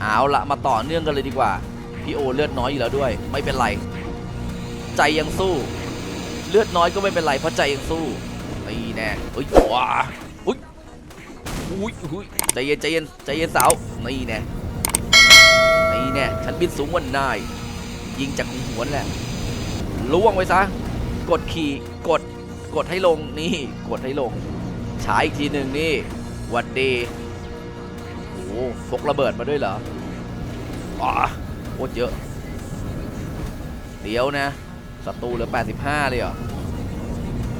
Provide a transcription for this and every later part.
เอาละมาต่อเนื่องกันเลยดีกว่า พี่โอเลือดน้อยอยู่แล้วด้วย ไม่เป็นไร ใจยังสู้ เลือดน้อยก็ไม่เป็นไรเพราะใจยังสู้นี่แน่เฮ้ยว้าอุ้ยอุ้ยอุ้ยใจเย็นใจเย็นใจเย็นสาวนี่แน่นี่แน่ฉันบินสูงกวันนาย ยิงจากหัวแหละล่วงไว้ซะ กดขี่กดกดให้ลงนี่ กดให้ลงฉายอีกทีหนึ่งนี่หวัดดี หพกระเบิดมาด้วยเหรออ๋อโคตรเยอะ เดี๋ยวนะศัตรูเหลือ 85 เลยเหรอ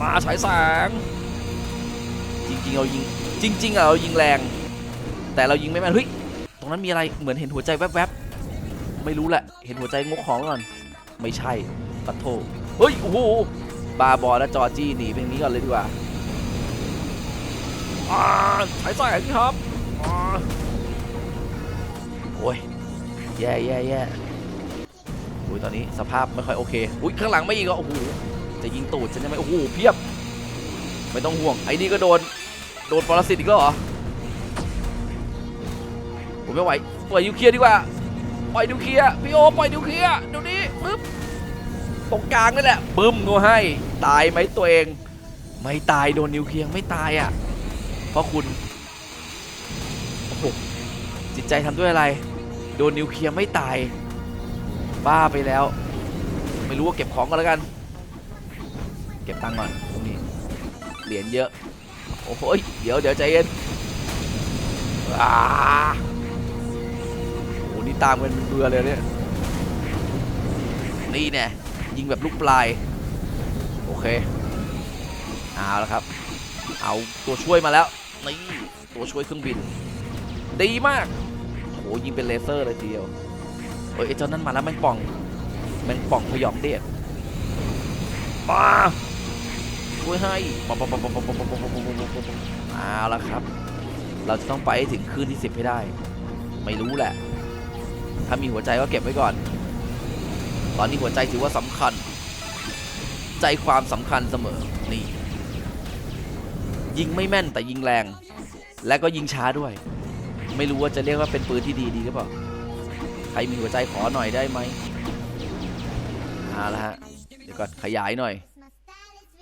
มาฉายแสง จริงๆ เรายิง จริง ๆอะเรายิงแรง แต่เรายิงไม่แม่นเฮ้ย ตรงนั้นมีอะไร เหมือนเห็นหัวใจแวบๆ ไม่รู้แหละ เห็นหัวใจงกของก่อน ไม่ใช่ปัดโทเฮ้ย โอ้โห บาบอและจอจี้หนีไปทางนี้ก่อนเลยดีกว่าอ่าฉายแสงครับ โอ้ยแย่แย่แย่อุ้ยตอนนี้สภาพไม่ค่อยโอเคอุ้ยข้างหลังไม่อีกเหรอโอ้โหจะยิงตูดฉันใช่ไหมโอ้โหเพียบ ไม่ต้องห่วงไอ้นี่ก็โดนโดนปรสิตอีกแล้วเหรอผมไม่ไหวปล่อยนิวเคลียร์ดีกว่าปล่อยนิวเคลียร์พี่โอปล่อยนิวเคลียร์เดี๋ยวนี้ปึ๊บตรงกลางนั่แหละบึ้มก็ให้ตายไหมตัวเอง ไม่ตายโดนนิวเคลียร์ไม่ตายอะเพราะคุณโอ้โห จิตใจทำด้วยอะไร โดนนิวเคลียร์ไม่ตาย บ้าไปแล้ว ไม่รู้ว่าเก็บของกันแล้วกัน เก็บตังค์ก่อนตรงนี้เหรียญเยอะ โอ้โหยเดี๋ยวเดี๋ยวใจเย็นอ่าโอ้นี่ตามกันเบื่อเลยเนี่ยนี่แน่ยิงแบบลูกปลาย โอเคเอาและครับ เอาตัวช่วยมาแล้วนี่ตัวช่วยเครื่องบิน ดีมาก หยิงเป็นเลเซอร์เลยทีเดียวเฮ้ยเจ้านั้นมาแล้วแมงป่องแมงป่องพยองเดชมาช่วยให้ปปปปปปปปปปปเอาละครับ เราจะต้องไปถึงคืนที่สิบให้ได้ ไม่รู้แหละ ถ้ามีหัวใจก็เก็บไว้ก่อน ตอนนี้หัวใจถือว่าสำคัญ ใจความสำคัญเสมอ นี่ ยิงไม่แม่นแต่ยิงแรง และก็ยิงช้าด้วย ไม่รู้ว่าจะเรียกว่าเป็นปืนที่ดีดีหรือเปล่า ใครมีหัวใจขอหน่อยได้ไหมเอาละฮะ เดี๋ยวก่อนขยายหน่อย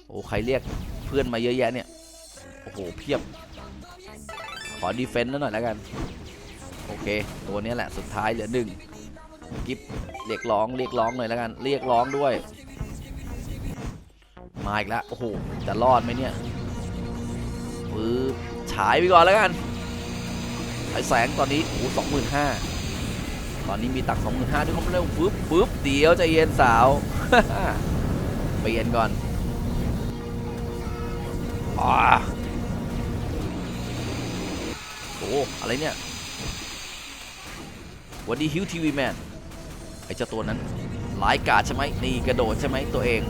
โอ้ใครเรียกเพื่อนมาเยอะแยะเนี่ย โอ้โหเพียบ ขอดีเฟนต์หน่อยแล้วกัน โอเค ตัวนี้แหละสุดท้ายเหลือหนึ่งกิฟเรียกร้องเรียกร้องหน่อยแล้วกัน เรียกร้องด้วย มาอีกแล้วโอ้โห จะรอดไหมเนี่ยปื๊บฉายไปก่อนแล้วกัน ไอแสงตอนนี้โอ้สองหมื่นห้าตอนนี้มีตักสองหมื่นห้าด้วยความเร็วปึ๊บปึ๊บเดี๋ยวใจเย็นสาวไปเย็นก่อนอ่าโอ้อะไรเนี่ยวันดีฮิวทีวีแมนไอเจ้าตัวนั้นหลายกาดใช่ไหมนี่กระโดดใช่ไหมตัวเอง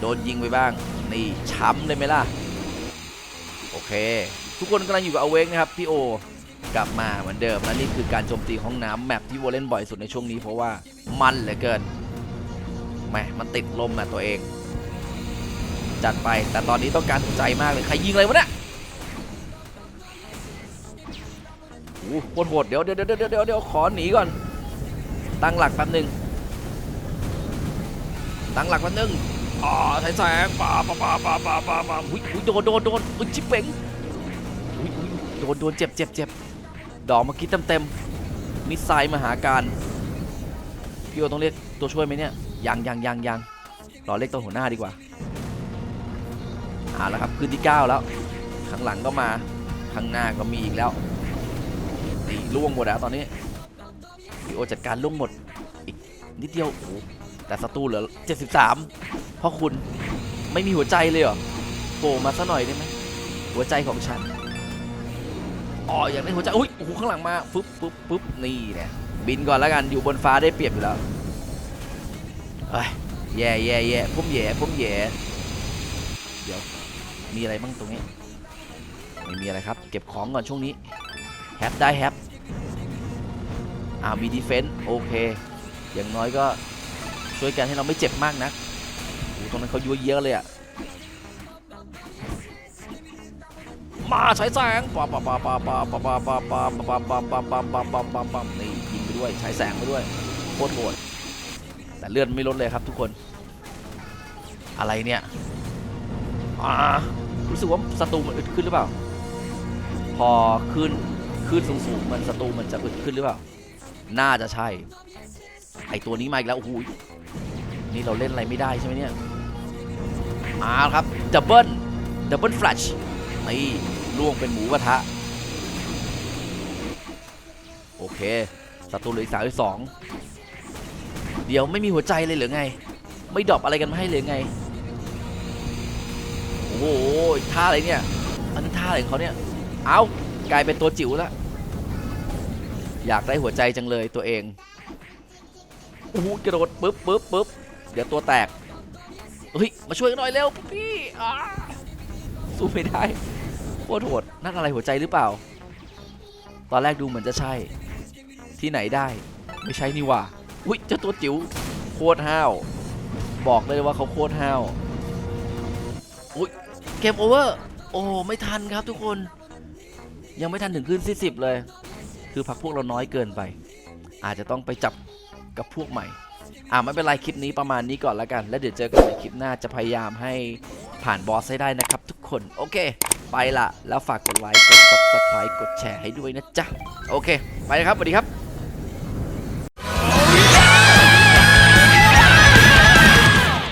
โดนยิงไปบ้าง นี่ช้ำเลยไหมล่ะ โอเค ทุกคนกำลังอยู่กับอเวกนะครับ พี่โอ กลับมาเหมือนเดิมและนี่คือการโจมตีห้องน้ำแมปที่วัวเล่นบ่อยสุดในช่วงนี้เพราะว่ามันเหลือเกินแหมมันติดลมอะตัวเอง จัดไปแต่ตอนนี้ต้องการใจมากเลย ใครยิงอะไรวะเนี่ยโอ้โหโหดเดี๋ยวเดี๋ยวเดี๋ยวเดี๋ยวเดี๋ยวขอหนีก่อน ตั้งหลักแป๊บหนึ่งตั้งหลักแป๊บหนึงอ๋อแสงแสงป่าป่าป่าป่าป่าป่าป่าอุ้ยหุยโดนโดนโดนอุ้ยชิบเป่งหุยอุ้ยโดนโดนเจ็บเจ็บเจ็บ ดอกเมื่อกี้เต็มเต็มมิสไซล์มหาการพี่โอต้องเรียกตัวช่วยไหมเนี่ยยังยังยังยังรอเรียกตัวหัวหน้าดีกว่าเอาละครับคืนที่ 9 แล้วข้างหลังก็มาข้างหน้าก็มีอีกแล้วนี่ล่วงหมดแล้วตอนนี้พี่โอจัดการล่วงหมดอีกนิดเดียวโอ้แต่ศัตรูเหลือ 73 เพราะคุณไม่มีหัวใจเลยเหรอโผล่มาซะหน่อยได้ไหมหัวใจของฉัน อ๋ออยากได้หัวใจอุ้ยโอ้โหข้างหลังมาฟึบฟึบฟึบนี่เนี่ยบินก่อนแล้วกันอยู่บนฟ้าได้เปรียบอยู่แล้วเฮ้ยแย่แย่แย่พุ่มแย่พุ่มแย่เดี๋ยวมีอะไรบ้างตรงนี้ไม่มีอะไรครับ เก็บของก่อนช่วงนี้แฮปได้แฮปอ่ามีดีเฟนต์โอเค อย่างน้อยก็ช่วยกันให้เราไม่เจ็บมากนะโอ้ตรงนั้นเขายั่วเยอะเลยอะ มาใช้แสงปาปาปาปาปาปาปาปาปาปาปาปาปาปาปาปาปานี่ยิงไปด้วยใช้แสงไปด้วยโคตรโหดแต่เลือนไม่ลดเลยครับทุกคน อะไรเนี่ยอ่ารู้สึกว่าศัตรูมันอึดขึ้นหรือเปล่า พอขึ้นขึ้นสูงๆมันศัตรูมันจะอึดขึ้นหรือเปล่า น่าจะใช่ ไอตัวนี้มาอีกแล้วโอ้โหนี่เราเล่นอะไรไม่ได้ใช่ไหมเนี่ยมาครับดับเบิลดับเบิลแฟลช นี่ล่วงเป็นหมูกระทะ โอเคศัตรูเหลืออีกสามสองเดี๋ยวไม่มีหัวใจเลยหรือไง ไม่ดรอปอะไรกันมาให้เลยไง โอ้โหท่าอะไรเนี่ย อันนี้ท่าอะไรของเขาเนี่ย เอากลายเป็นตัวจิ๋วแล้วอยากได้หัวใจจังเลยตัวเองโอ้โหกระโดดปึ๊บปึ๊บปึ๊บเดี๋ยวตัวแตก เฮ้ย มาช่วยกันหน่อยเร็วพี่สู้ไม่ได้ คตรโหดนั่นอะไรหัวใจหรือเปล่า ตอนแรกดูเหมือนจะใช่ ที่ไหนได้ ไม่ใช่นี่ว่าอุ้ยเจ้าตัวจิ๋วโคตรห้าว บอกเลยว่าเขาโคตรห้าวอุ้ยเกมโอเวอร์โอ้ไม่ทันครับทุกคน ยังไม่ทันถึงขึ้นที่สิบเลย คือพักพวกเราน้อยเกินไป อาจจะต้องไปจับกับพวกใหม่อ่าไม่เป็นไรคลิปนี้ประมาณนี้ก่อนแล้วกัน แล้วเดี๋ยวเจอกันในคลิปหน้าจะพยายามให้ผ่านบอสให้ได้นะครับทุกคน โอเค ไปละแล้วฝากกดไลค์กด subscribe กดแชร์ให้ด้วยนะจ๊ะ โอเค ไปนะครับสวัสดีครับ